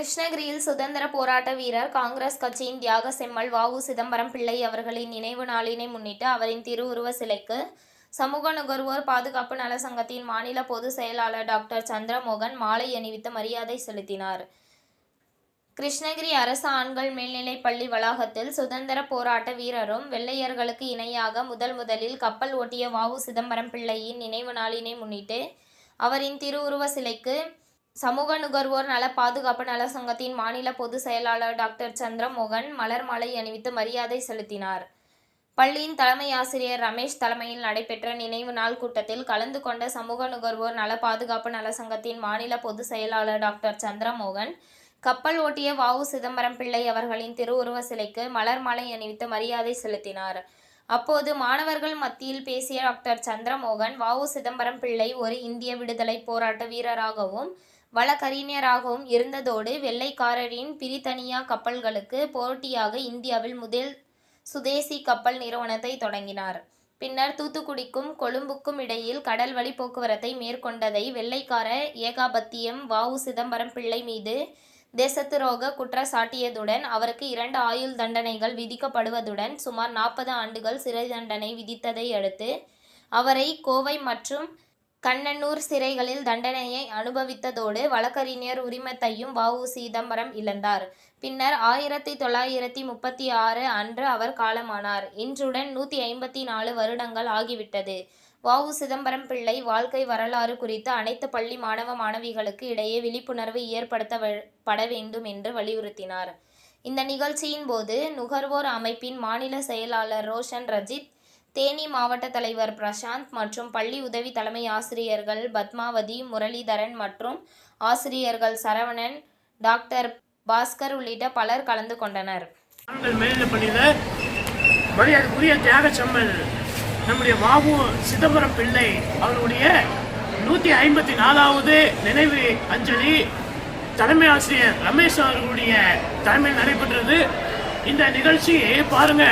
கிருஷ்ணகிரியில் சுதந்திர போராட்ட வீரர் காங்கிரஸ் கட்சியின் தியாக செம்மல் வாவு உ சிதம்பரம் பிள்ளை அவர்களின் நினைவு நாளினை முன்னிட்டு அவரின் திருவுருவ சிலைக்கு சமூக நுகர்வோர் பாதுகாப்பு நல சங்கத்தின் மாநில பொதுச் செயலாளர் டாக்டர் சந்திரமோகன் மாலை அணிவித்து மரியாதை செலுத்தினார். கிருஷ்ணகிரி அரசு ஆண்கள் மேல்நிலைப் பள்ளி வளாகத்தில் சுதந்திர போராட்ட வீரரும் வெள்ளையர்களுக்கு இணையாக முதல் முதலில் கப்பல் ஓட்டிய வ உ சிதம்பரம் பிள்ளையின் நினைவு நாளினை முன்னிட்டு அவரின் திருவுருவ சிலைக்கு சமூக நுகர்வோர் நல பாதுகாப்பு நல சங்கத்தின் மாநில பொதுச் செயலாளர் டாக்டர் சந்திரமோகன் மலர் மாலை அணிவித்து மரியாதை செலுத்தினார். பள்ளியின் தலைமை ஆசிரியர் ரமேஷ் தலைமையில் நடைபெற்ற நினைவு நாள் கூட்டத்தில் கலந்து கொண்ட சமூக நுகர்வோர் நல பாதுகாப்பு நல சங்கத்தின் மாநில பொதுச் செயலாளர் டாக்டர் சந்திரமோகன் கப்பல் ஓட்டிய வ உ சிதம்பரம் பிள்ளை அவர்களின் திருவுருவ சிலைக்கு மலர் மாலை அணிவித்து மரியாதை செலுத்தினார். அப்போது மாணவர்கள் மத்தியில் பேசிய டாக்டர் சந்திரமோகன் வ உ சிதம்பரம் பிள்ளை ஒரு இந்திய விடுதலை போராட்ட வீரராகவும் வழக்கறிஞராகவும் இருந்ததோடு வெள்ளைக்காரரின் பிரித்தனியா கப்பல்களுக்கு போட்டியாக இந்தியாவில் முதல் சுதேசி கப்பல் நிறுவனத்தை தொடங்கினார். பின்னர் தூத்துக்குடிக்கும் கொழும்புக்கும் இடையில் கடல் வழி போக்குவரத்தை மேற்கொண்டதை வெள்ளைக்கார ஏகாபத்தியம் வ உ சிதம்பரம் பிள்ளை மீது தேசத்துரோக குற்றச்சாட்டியதுடன் அவருக்கு இரண்டு ஆயுள் தண்டனைகள் விதிக்கப்படுவதுடன் சுமார் நாற்பது ஆண்டுகள் சிறை தண்டனை விதித்ததை அடுத்து அவரை கோவை மற்றும் கண்ணனூர் சிறைகளில் தண்டனையை அனுபவித்ததோடு வழக்கறிஞர் உரிமத்தையும் வ உ சிதம்பரம் இழந்தார். பின்னர் ஆயிரத்தி தொள்ளாயிரத்தி முப்பத்தி ஆறு அன்று அவர் காலமானார். இன்றுடன் நூற்றி ஐம்பத்தி நாலு வருடங்கள் ஆகிவிட்டது. வ உ சிதம்பரம் பிள்ளை வாழ்க்கை வரலாறு குறித்து அனைத்து பள்ளி மாணவ மாணவிகளுக்கு இடையே விழிப்புணர்வு ஏற்படுத்த பட வேண்டும் என்று வலியுறுத்தினார். இந்த நிகழ்ச்சியின் போது நுகர்வோர் அமைப்பின் மாநில செயலாளர் ரோஷன் ரஜித் தேனி மாவட்ட தலைவர் பிரசாந்த் மற்றும் பள்ளி உதவி தலைமை ஆசிரியர்கள் பத்மாவதி முரளிதரன் மற்றும் ஆசிரியர்கள் சரவணன் டாக்டர் பாஸ்கர் உள்ளிட்ட பலர் கலந்து கொண்டனர். ஆண்கள் தியாக செம்மல் நம்முடைய வாவு சிதம்பரம் பிள்ளை அவருடைய நூற்றி ஐம்பத்தி நாலாவது நினைவு அஞ்சலி தலைமை ஆசிரியர் ரமேஷ் அவர்களுடைய தலைமையில் நடைபெற்றது. இந்த நிகழ்ச்சி பாருங்க.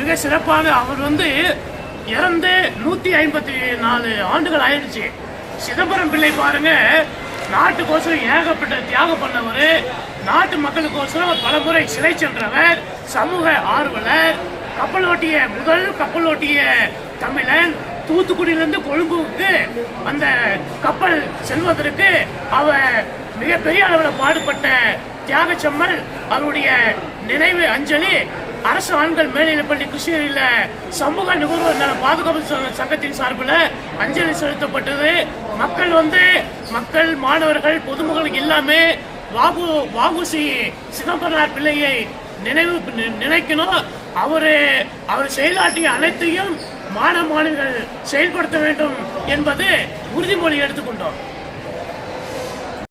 மிக சிறப்பாக அவர் வந்து இறந்து நூற்றி ஐம்பத்தி நாலு ஆண்டுகள் ஆயிடுச்சு. சிதம்பரம் பிள்ளை பாருங்க நாட்டுக்கோசரம் ஏகப்பட்ட தியாகம் பண்ணவர் நாட்டு மக்களுக்கோசரம் பலமுறை சிறை சென்றவர் சமூக ஆர்வலர் கப்பல் ஓட்டிய முதல் கப்பல் ஓட்டிய தமிழன் தூத்துக்குடியிலிருந்து கொழும்புக்கு அந்த கப்பல் செல்வதற்கு அவர் மிகப்பெரிய அளவில் பாடுபட்ட தியாகச்சம்மல் அவருடைய நினைவு அஞ்சலி அரசு ஆண்கள் மேல்நிலைப்பள்ளி கிருஷ்ணகிரியில் சமூக நுகர்வோர் நல பாதுகாப்பு சங்க- சங்கத்தின் சார்பில் அஞ்சலி செலுத்தப்பட்டது. மக்கள் வந்து மக்கள் மாணவர்கள் பொதுமக்கள் எல்லாமே வாகு வாகுசி சிதம்பரனார் பிள்ளையை நினைவு நினைக்கணும். அவர் அவர் செயலாற்றிய அனைத்தையும் மாணவ மாணவிகள் செயல்படுத்த வேண்டும் என்பது உறுதிமொழி எடுத்துக்கொண்டோம்.